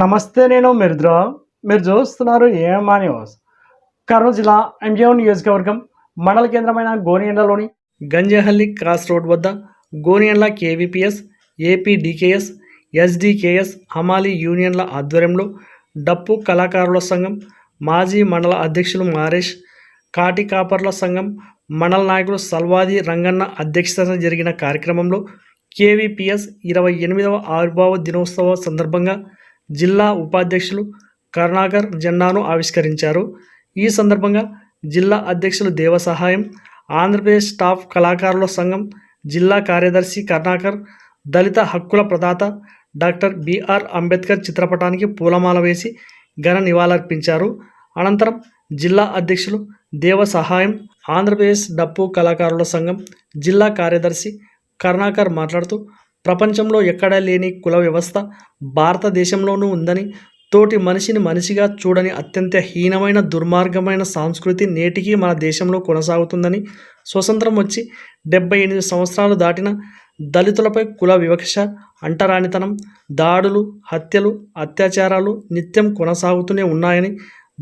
నమస్తే నేను మిర్ద్రా మీరు చూస్తున్నారు ఏమా న్యూస్. కర్నూలు జిల్లా ఎంజీఓ నియోజకవర్గం మండల కేంద్రమైన గోనియండలోని గంజహల్లి క్రాస్ రోడ్ వద్ద గోనియండ్ల కేవీపీఎస్ ఏపీడీకేఎస్ ఎస్డికేఎస్ హమాలి యూనియన్ల ఆధ్వర్యంలో డప్పు కళాకారుల సంఘం మాజీ మండల అధ్యక్షులు మారేష్ కాటి కాపర్ల సంఘం మండల నాయకులు సల్వాది రంగన్న అధ్యక్షతన జరిగిన కార్యక్రమంలో కేవీపీఎస్ ఇరవై ఎనిమిదవ ఆవిర్భావ దినోత్సవ సందర్భంగా జిల్లా ఉపాధ్యక్షులు కరుణాకర్ జెండాను ఆవిష్కరించారు. ఈ సందర్భంగా జిల్లా అధ్యక్షులు దేవసహాయం ఆంధ్రప్రదేశ్ స్టాఫ్ కళాకారుల సంఘం జిల్లా కార్యదర్శి కరుణాకర్ దళిత హక్కుల ప్రదాత డాక్టర్ బిఆర్ అంబేద్కర్ చిత్రపటానికి పూలమాల వేసి ఘన నివాళులర్పించారు. అనంతరం జిల్లా అధ్యక్షులు దేవ సహాయం ఆంధ్రప్రదేశ్ డప్పు కళాకారుల సంఘం జిల్లా కార్యదర్శి కరుణాకర్ మాట్లాడుతూ ప్రపంచంలో ఎక్కడా లేని కుల వ్యవస్థ భారతదేశంలోనూ ఉందని తోటి మనిషిని మనిషిగా చూడని అత్యంత హీనమైన దుర్మార్గమైన సంస్కృతి నేటికి మన దేశంలో కొనసాగుతుందని స్వతంత్రం వచ్చి డెబ్బై ఎనిమిది సంవత్సరాలు దాటిన దళితులపై కుల వివక్ష అంటరానితనం దాడులు హత్యలు అత్యాచారాలు నిత్యం కొనసాగుతూనే ఉన్నాయని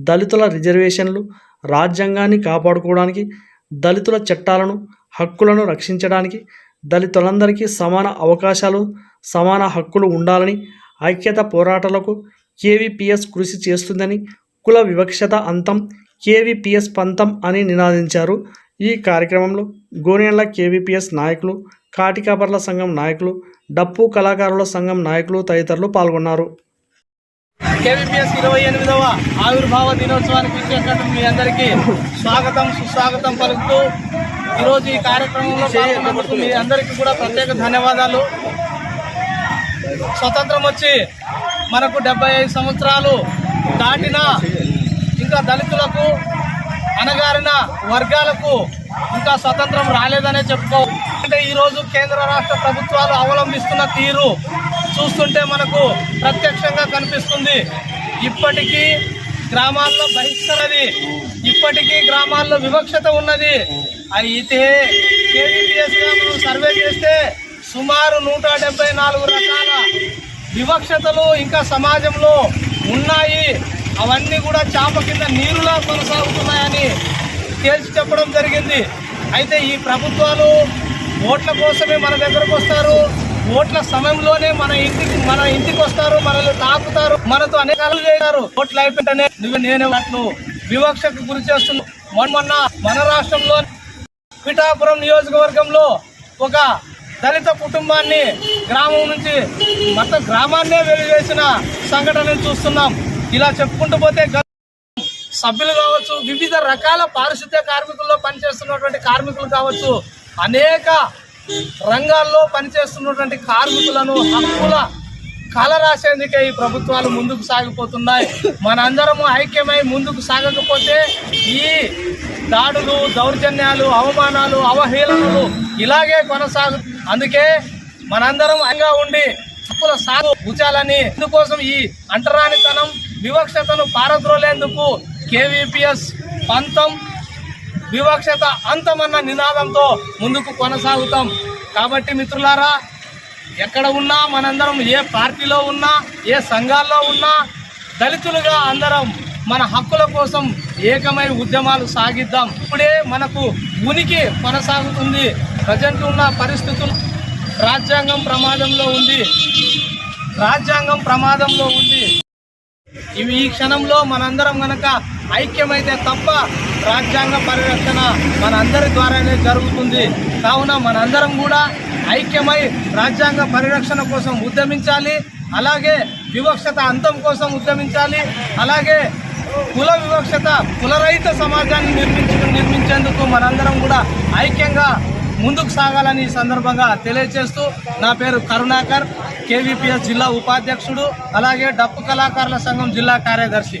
దళితుల రిజర్వేషన్లు రాజ్యాంగాన్ని కాపాడుకోవడానికి దళితుల చట్టాలను హక్కులను రక్షించడానికి దళితులందరికీ సమాన అవకాశాలు సమాన హక్కులు ఉండాలని ఐక్యత పోరాటాలకు కేవీపీఎస్ కృషి చేస్తుందని కుల వివక్షత అంతం కేవీపీఎస్ పంతం అని నినాదించారు. ఈ కార్యక్రమంలో గోనెళ్ళ కేవీపీఎస్ నాయకులు కాటికాపర్ల సంఘం నాయకులు డప్పు కళాకారుల సంఘం నాయకులు తదితరులు పాల్గొన్నారు. కేవీపీఎస్ ఇరవై ఎనిమిదవ ఆవిర్భావ దినోత్సవానికి ఇచ్చేసినటువంటి మీ అందరికీ స్వాగతం సుస్వాగతం పలుకుతూ ఈరోజు ఈ కార్యక్రమంలో పాల్గొన్నందుకు మీ అందరికీ కూడా ప్రత్యేక ధన్యవాదాలు. స్వతంత్రం వచ్చి మనకు డెబ్బై ఐదు సంవత్సరాలు దాటిన ఇంకా దళితులకు అనగారిన వర్గాలకు ఇంకా స్వతంత్రం రాలేదనే చెప్పుకో అంటే ఈరోజు కేంద్ర రాష్ట్ర ప్రభుత్వాలు అవలంబిస్తున్న తీరు చూస్తుంటే మనకు ప్రత్యక్షంగా కనిపిస్తుంది. ఇప్పటికీ గ్రామాల్లో బహిష్కరది ఇప్పటికీ గ్రామాల్లో వివక్షత ఉన్నది. అయితే కేవీపీఎస్ మనం సర్వే చేస్తే సుమారు నూట డెబ్బై నాలుగు రకాల వివక్షతలు ఇంకా సమాజంలో ఉన్నాయి. అవన్నీ కూడా చేప కింద నీరులా కొనసాగుతున్నాయని తేల్చి చెప్పడం జరిగింది. అయితే ఈ ప్రభుత్వాలు ఓట్ల కోసమే మన దగ్గరకు వస్తారు. ఓట్ల సమయంలోనే మన ఇంటికి మన ఇంటికి వస్తారు మనల్ని తాకుతారు మనతో అనేకాలు చేస్తారు ఓట్లు అయిపోయింటేనే నువ్వు నేనే అట్లు వివక్షకు గురి చేస్తున్నాం మొన్న మొన్న మన రాష్ట్రంలో పిఠాపురం నియోజకవర్గంలో ఒక దళిత కుటుంబాన్ని గ్రామం నుంచి మొత్తం గ్రామాన్నే వెలివేసిన సంఘటనలు చూస్తున్నాం. ఇలా చెప్పుకుంటూ పోతే సభ్యులు కావచ్చు వివిధ రకాల పారిశుద్ధ్య కార్మికుల్లో పనిచేస్తున్నటువంటి కార్మికులు కావచ్చు అనేక రంగాల్లో పనిచేస్తున్నటువంటి కార్మికులను హక్కుల కళ రాసేందుకే ఈ ప్రభుత్వాలు ముందుకు సాగిపోతున్నాయి. మనందరము ఐక్యమై ముందుకు సాగకపోతే ఈ దాడులు దౌర్జన్యాలు అవమానాలు అవహేళనలు ఇలాగే కొనసాగు అందుకే మనందరం అంగా ఉండి తప్పుల సాగు ఉంచాలని ఇందుకోసం ఈ అంటరానితనం వివక్షతను పారద్రోలేందుకు కేవీపీఎస్ పంతం వివక్షత అంతమన్న నినాదంతో ముందుకు కొనసాగుతాం. కాబట్టి మిత్రులారా ఎక్కడ ఉన్నా మనందరం ఏ పార్టీలో ఉన్నా ఏ సంఘాల్లో ఉన్నా దళితులుగా అందరం మన హక్కుల కోసం ఏకమై ఉద్యమాలు సాగిద్దాం. ఇప్పుడే మనకు ఉనికి కొనసాగుతుంది. ప్రజెంట్ ఉన్న పరిస్థితులు రాజ్యాంగం ప్రమాదంలో ఉంది. రాజ్యాంగం ప్రమాదంలో ఉంది. ఇవి ఈ క్షణంలో మనందరం గనక ఐక్యమైతే తప్ప రాజ్యాంగ పరిరక్షణ మనందరి ద్వారానే జరుగుతుంది. కావున మనందరం కూడా ఐక్యమై రాజ్యాంగ పరిరక్షణ కోసం ఉద్యమించాలి. అలాగే వివక్షత అంతం కోసం ఉద్యమించాలి. అలాగే కుల వివక్షత కులరహిత సమాజాన్ని నిర్మించ నిర్మించేందుకు మనందరం కూడా ఐక్యంగా ముందుకు సాగాలని ఈ సందర్భంగా తెలియజేస్తూ నా పేరు కరుణాకర్ కేవీపీఎస్ జిల్లా ఉపాధ్యక్షుడు అలాగే డప్పు కళాకారుల సంఘం జిల్లా కార్యదర్శి.